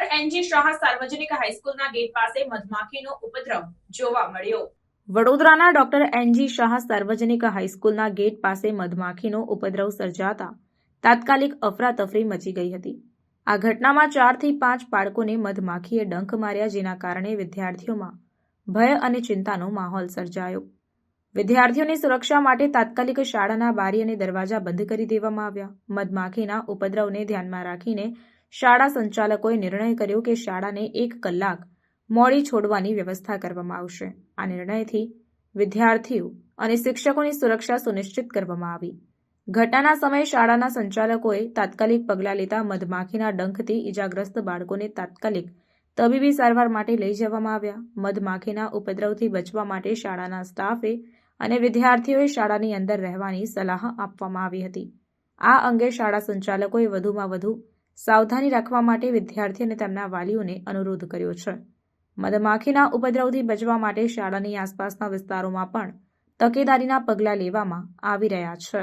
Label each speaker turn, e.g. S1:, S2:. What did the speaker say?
S1: NG Shah સાર્વજનિક હાઈસ્કૂલના gate પાસે મધમાખીનો ઉપદ્રવ જોવા મળ્યો.
S2: વડોદરાના ડોક્ટર એનજી શાહ સાર્વજનિક હાઈસ્કૂલના ગેટ પાસે મધમાખીનો ઉપદ્રવ સર્જાતા તાત્કાલિક અફરાતફરી મચી ગઈ હતી. આ ઘટનામાં ચારથી પાંચ બાળકોને મધમાખીએ ડંખ માર્યા જેના કારણે વિદ્યાર્થીઓમાં ભય અને ચિંતાનો માહોલ સર્જાયો. વિદ્યાર્થીઓની સુરક્ષા માટે તાત્કાલિક શાળાના બારી અને દરવાજા બંધ કરી દેવામાં આવ્યા. મધમાખીના ઉપદ્રવને ધ્યાનમાં રાખીને શાળા સંચાલકોએ નિર્ણય કર્યો કે શાળાને એક કલાક મોડી છોડવાની વ્યવસ્થા કરવામાં આવશે. આ નિર્ણયથી વિદ્યાર્થીઓ અને શિક્ષકોની સુરક્ષા સુનિશ્ચિત કરવામાં આવી. ઘટનાના સમયે શાળાના સંચાલકોએ તાત્કાલિક પગલાં લેતા મધમાખીના ડંખથી ઇજાગ્રસ્ત બાળકોને તાત્કાલિક તબીબી સારવાર માટે લઈ જવામાં આવ્યા. મધમાખીના ઉપદ્રવથી બચવા માટે શાળાના સ્ટાફે અને વિદ્યાર્થીઓએ શાળાની અંદર રહેવાની સલાહ આપવામાં આવી હતી. આ અંગે શાળા સંચાલકોએ વધુમાં વધુ સાવધાની રાખવા માટે વિદ્યાર્થી અને તેમના વાલીઓને અનુરોધ કર્યો છે. મધમાખીના ઉપદ્રવથી બચવા માટે શાળાની આસપાસના વિસ્તારોમાં પણ તકેદારીના પગલાં લેવામાં આવી રહ્યા છે.